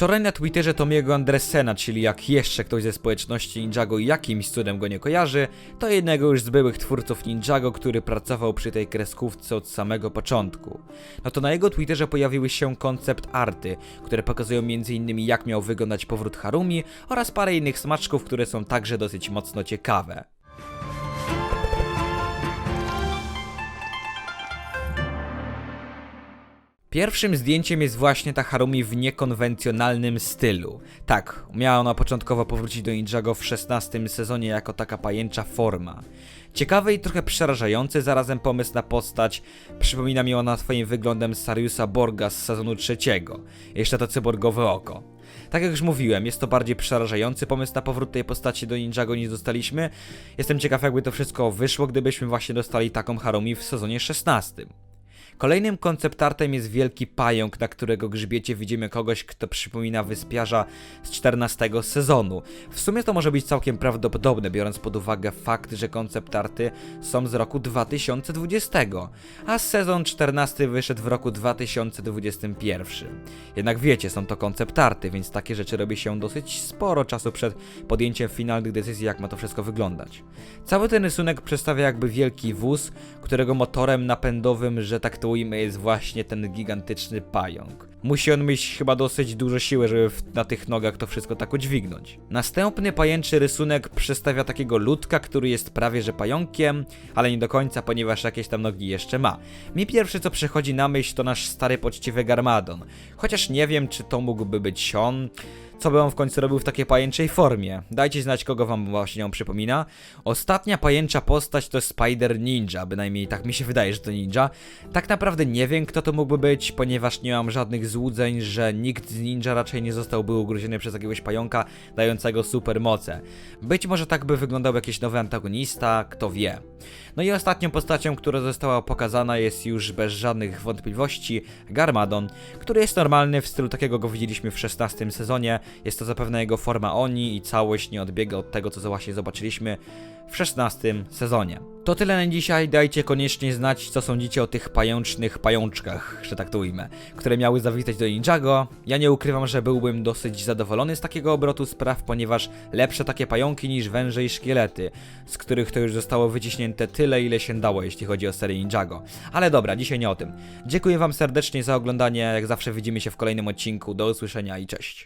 Wczoraj na Twitterze Tomiego Andresena, czyli jak jeszcze ktoś ze społeczności Ninjago jakimś cudem go nie kojarzy, to jednego już z byłych twórców Ninjago, który pracował przy tej kreskówce od samego początku. No to na jego Twitterze pojawiły się koncept arty, które pokazują m.in. jak miał wyglądać powrót Harumi oraz parę innych smaczków, które są także dosyć mocno ciekawe. Pierwszym zdjęciem jest właśnie ta Harumi w niekonwencjonalnym stylu. Tak, miała ona początkowo powrócić do Ninjago w 16 sezonie jako taka pajęcza forma. Ciekawy i trochę przerażający zarazem pomysł na postać przypomina mi ona swoim wyglądem Sariusa Borga z sezonu trzeciego. Jeszcze to cyborgowe oko. Tak jak już mówiłem, jest to bardziej przerażający pomysł na powrót tej postaci do Ninjago niż dostaliśmy. Jestem ciekaw jakby to wszystko wyszło, gdybyśmy właśnie dostali taką Harumi w sezonie 16. Kolejnym konceptartem jest wielki pająk, na którego grzbiecie widzimy kogoś, kto przypomina wyspiarza z 14 sezonu. W sumie to może być całkiem prawdopodobne, biorąc pod uwagę fakt, że konceptarty są z roku 2020, a sezon 14 wyszedł w roku 2021. Jednak wiecie, są to konceptarty, więc takie rzeczy robi się dosyć sporo czasu przed podjęciem finalnych decyzji, jak ma to wszystko wyglądać. Cały ten rysunek przedstawia jakby wielki wóz, którego motorem napędowym, że tak to ujmę, jest właśnie ten gigantyczny pająk. Musi on mieć chyba dosyć dużo siły, żeby na tych nogach to wszystko tak udźwignąć. Następny pajęczy rysunek przedstawia takiego ludka, który jest prawie że pająkiem, ale nie do końca, ponieważ jakieś tam nogi jeszcze ma. Mi pierwsze co przychodzi na myśl to nasz stary poczciwy Garmadon. Chociaż nie wiem, czy to mógłby być on. Co by on w końcu robił w takiej pajęczej formie? Dajcie znać, kogo wam właśnie ją przypomina. Ostatnia pajęcza postać to Spider Ninja, bynajmniej tak mi się wydaje, że to ninja. Tak naprawdę nie wiem, kto to mógłby być, ponieważ nie mam żadnych złudzeń, że nikt z ninja raczej nie zostałby ugryziony przez jakiegoś pająka dającego supermoce. Być może tak by wyglądał jakiś nowy antagonista, kto wie. No i ostatnią postacią, która została pokazana jest już bez żadnych wątpliwości Garmadon, który jest normalny w stylu takiego go widzieliśmy w 16 sezonie. Jest to zapewne jego forma Oni i całość nie odbiega od tego, co właśnie zobaczyliśmy w 16 sezonie. To tyle na dzisiaj, dajcie koniecznie znać, co sądzicie o tych pającznych pajączkach, że tak to ujmę, które miały zawitać do Ninjago. Ja nie ukrywam, że byłbym dosyć zadowolony z takiego obrotu spraw, ponieważ lepsze takie pająki niż węże i szkielety, z których to już zostało wyciśnięte tyle, ile się dało, jeśli chodzi o serię Ninjago. Ale dobra, dzisiaj nie o tym. Dziękuję wam serdecznie za oglądanie, jak zawsze widzimy się w kolejnym odcinku, do usłyszenia i cześć.